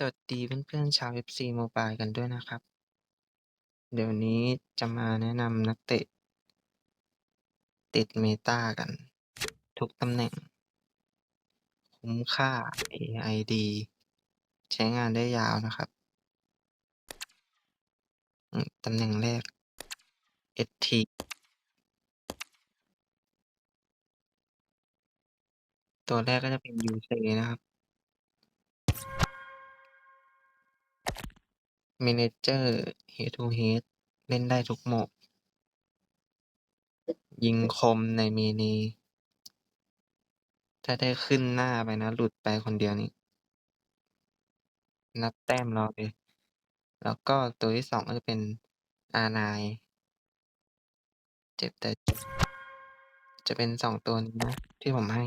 สวัสดีเพื่อนๆชาว FC Mobile กันด้วยนะครับ เดี๋ยวนี้จะมาแนะนำนักเตะ ติดเมตากัน ทุกตำแหน่ง คุ้มค่า AI ดีใช้งานได้ยาวนะครับ ตำแหน่งแรก ST ตัวแรกก็จะเป็น Yuse นะครับ Manager Head to Head เล่นได้ทุกโหมด ยิงคมในเมเลถ้าได้ขึ้นหน้าไปนะ หลุดไปคนเดียวนี่นับแต้มรอเลยแล้วก็ตัวที่2ก็จะเป็น R9 เจ็บแต่จะเป็น2ตัวนี้นะ ที่ผมให้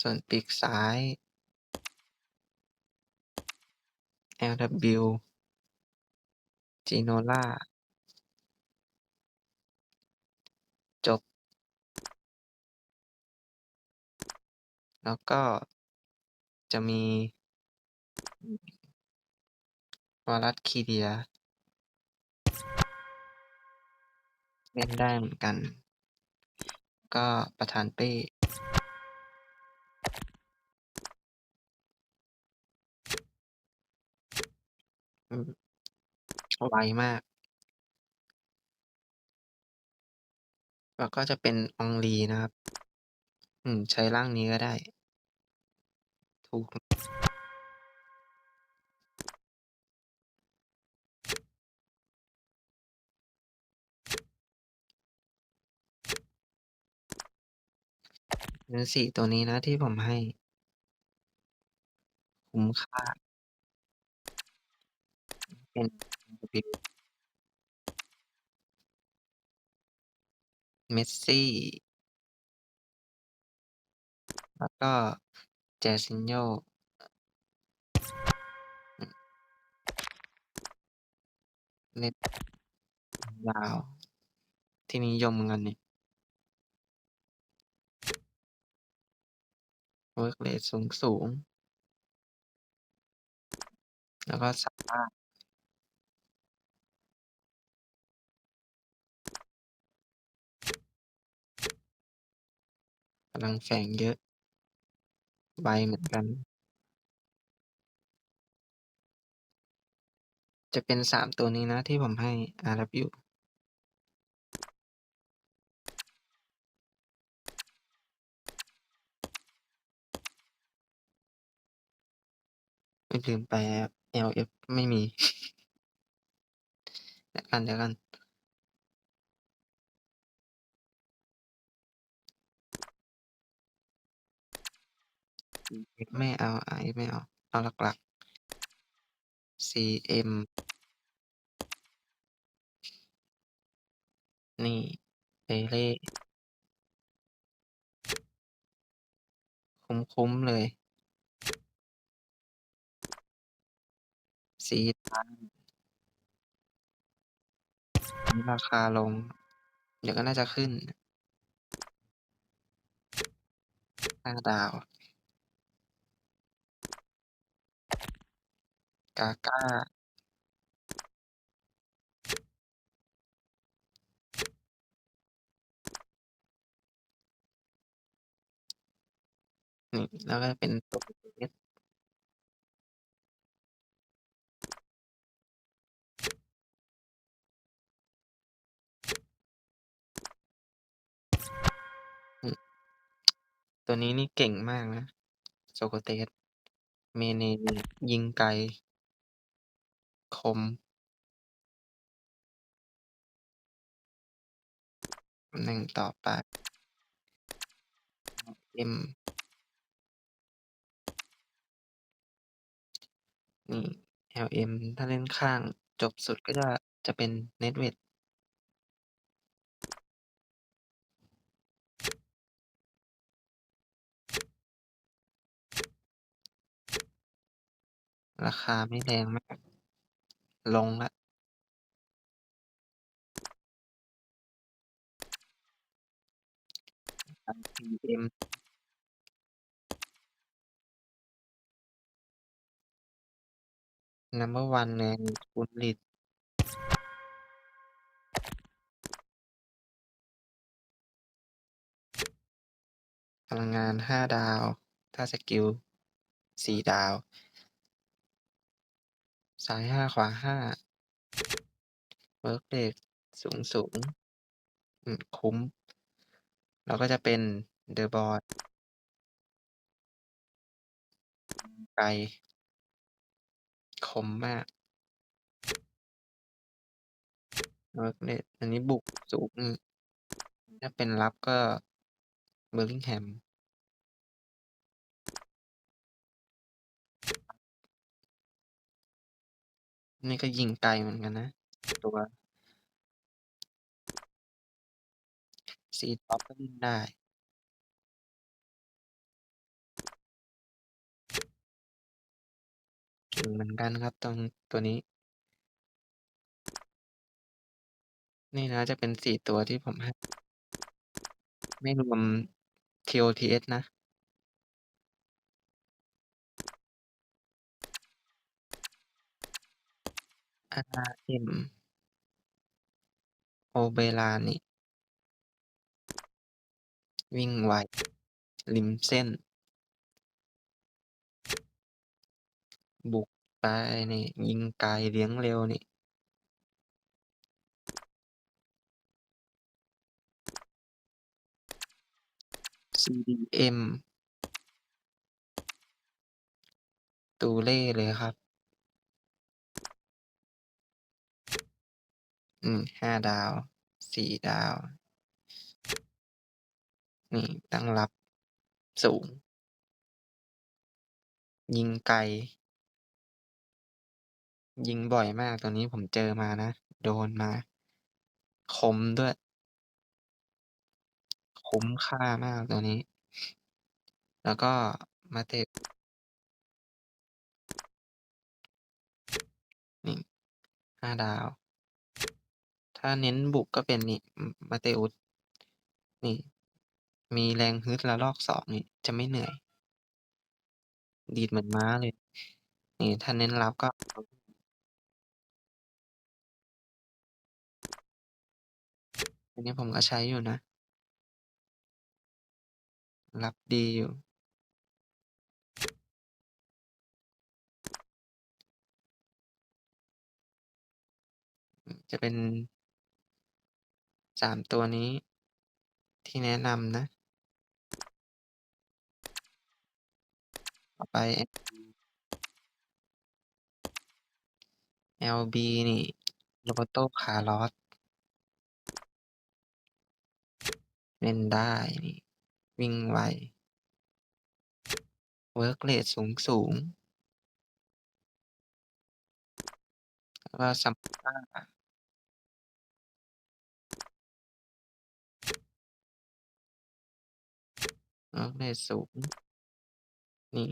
ส่วนปีกซ้าย LW Ginola จบ แล้วก็จะมี Kvaratskhelia เล่นได้เหมือนกัน ก็ประธานเป้ อืม ไวมาก แล้วก็จะเป็น Henry นะครับ อืม ใช้ร่างนี้ก็ได้ ถูกเป็น4ตัวนี้นะที่ผมให้ คุ้มค่า เมสซี่ แล้วก็เจซินโยเล็ตยาว ที่นิยมกันนี่เวิร์กเลทสูงสูง แล้วก็สามารถ ลังแฝงเยอะไวเหมือนกัน จะเป็น3ตัวนี้นะที่ผมให้ RW เออลืมไป LF ไม่มี เดี๋ยวกันๆ ไม่เอา RF ไม่เอา เอาหลักๆ CM นี่ Pele คุ้มๆเลย Zidane อันนี้ราคาลง เดี๋ยวก็น่าจะขึ้น5ดาว Kaká นี่ แล้วก็เป็นตัว Busquets อืมตัวนี้นี่เก่งมากนะ Sokrates Mane ยิงไกล คมตำแหน่งต่อไป M นี่ LM ถ้าเล่นข้างจบสุดก็จะจะเป็น Nedved ราคาไม่แรงมาก ลงละเอ็นัมเบอร์วันในคุณลิตพลังงานห้าดาว ถ้าสกิลสี่ดาว ซ้ายห้าขวาห้าเวิร์กเด็สูงสูงคุ้ม แล้วก็จะเป็นเดอะบอร์ดไกลคมมากเวิร์กเด็ดอันนี้บุกสูงถ้าเป็นรับก็เบอร์ลิงแฮม นี่ก็ยิงไกลเหมือนกันนะ ตัว C-top ก็ยิงได้ เก่งเหมือนกันครับตรงตัวนี้ นี่นะจะเป็น4ตัวที่ผมให้ ไม่รวม KOTS นะ RM Oberani วิ่งไว ริมเส้น บุกไปนี่ ยิงไกลเลี้ยงเร็วนี่ CDM ตูเล่เลยครับ อืม5ดาว4ดาว นี่ตั้งรับสูง ยิงไกล ยิงบ่อยมากตัวนี้ผมเจอมานะ โดนมา คมด้วย คุ้มค่ามากตัวนี้ แล้วก็มาเตะนี่5ดาว ถ้าเน้นบุกก็เป็นนี่มาเตอุสนี่ มีแรงฮึดระลอก2นี่ จะไม่เหนื่อย ดีดเหมือนม้าเลย นี่ถ้าเน้นรับก็อันนี้ผมก็ใช้อยู่นะ รับดีอยู่จะเป็น สามตัวนี้ ที่แนะนำนะ ต่อไป LB นี่โรบอตโต้คาร์ลอสเล่นได้นี่ วิ่งไว เวิร์กเลทสูงสูงแล้วสัมผัส Zamora Work Rate สูง นี่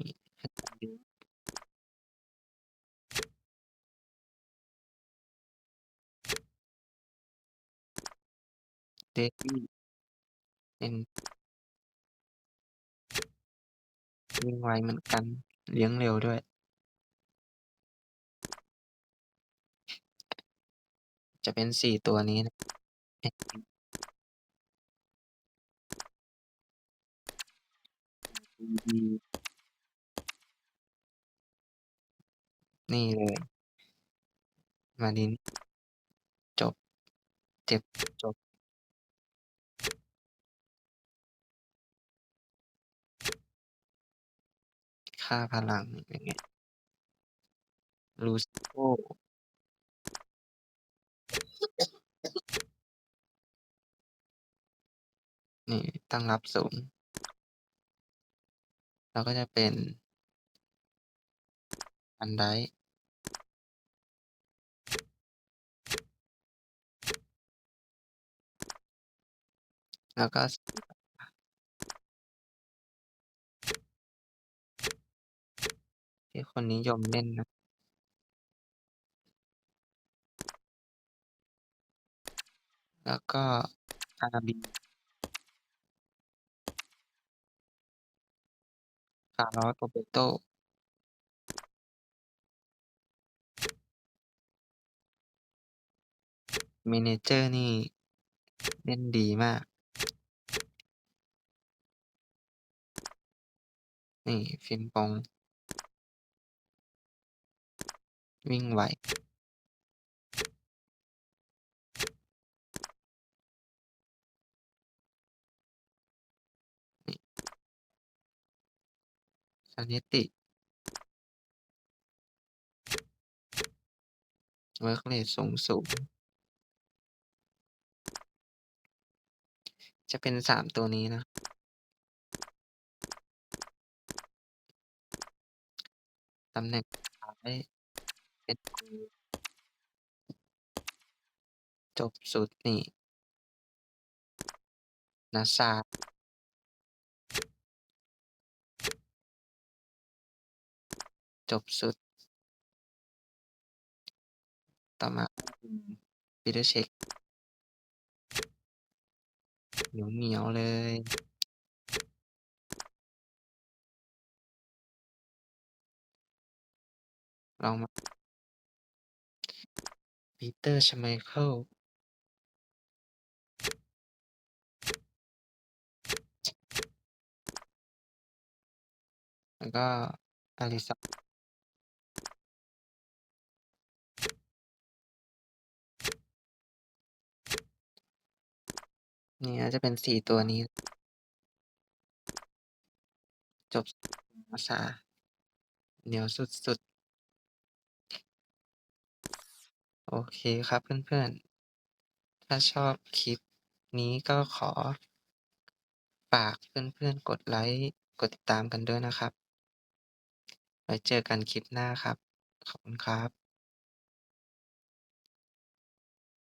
เดวี่เป็นวิ่งไวเหมือนกัน เลี้ยงเร็วด้วย จะเป็น4ตัวนี้นะ LB LB นี่เลย Marin จบ เจ็บ จบ ค่าพลังอย่างเงี้ย Lucio นี่ ตั้งรับสูง แล้วก็จะเป็น Van Dijk แล้วก็ที่คนนิยมเล่นนะแล้วก็ RB Carlos Roberto เมเนเจอร์นี่ เล่นดีมาก นี่ ฟินปอง วิ่งไว Zanetti work rate สูงๆจะเป็น3ตัวนี้นะ ตำแหน่งสุดท้ายเป็นจบสุดนี่ Nassar จบสุด ต่อมาปีเตอร์เช็คเหนียวเหนียวเลยลองมาปีเตอร์ชไมเคิลแล้วก็อลิซา นี่น่าจะเป็น4ตัวนี้ จบ Nassar เหนียวสุดๆ โอเคครับเพื่อนๆ ถ้าชอบคลิปนี้ก็ขอฝากเพื่อนๆ กดไลก์กดติดตามกันด้วยนะครับ ไว้เจอกันคลิปหน้าครับ ขอบคุณครับ